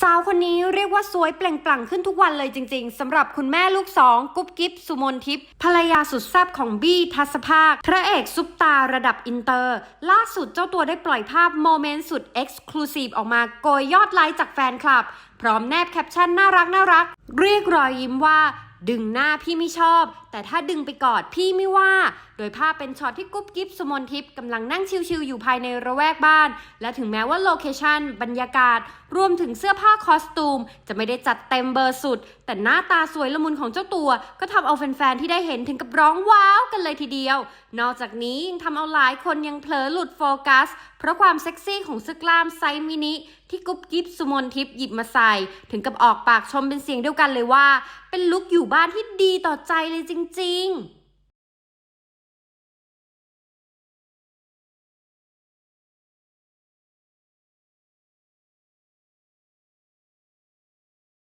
สาวคนนี้เรียกว่าสวยเปล่งปลั่งขึ้นทุกวันเลยจริง ๆสำหรับคุณแม่ลูกสองกุ๊บกิ๊บสุมนทิพย์ภรรยาสุดแซ่บของบี้ทัศภาค พระเอกซุปตาระดับอินเตอร์ ล่าสุดเจ้าตัวได้ปล่อยภาพโมเมนต์สุดเอ็กซ์คลูซีฟออกมาโกยยอดไลค์จากแฟนคลับ พร้อมแนบแคปชั่นน่ารักน่ารักเรียกรอยยิ้มว่า ดึงหน้าพี่ไม่ชอบ แต่ถ้าดึงไปกอดพี่ไม่ว่า โดยภาพเป็นช็อตที่กุ๊บกิ๊บสุมนทิพย์กำลังนั่งชิลๆอยู่ภายในระแวกบ้าน และถึงแม้ว่าโลเคชันบรรยากาศ รวมถึงเสื้อผ้าคอสตูม จะไม่ได้จัดเต็มเบอร์สุด แต่หน้าตาสวยละมุนของเจ้าตัว ก็ทำเอาแฟนๆที่ได้เห็นถึงกับร้องว้าวกันเลยทีเดียว นอกจากนี้ยังทำเอาหลายคนยังเผลอหลุดโฟกัส เพราะความเซ็กซี่ของเสื้อกล้ามไซส์มินิที่กุ๊บกิ๊บสุมนทิพย์หยิบมาใส่ ถึงกับออกปากชมเป็นเสียงเดียวกันเลยว่า เป็นลุคอยู่บ้านที่ดีต่อใจเลยจริง ๆ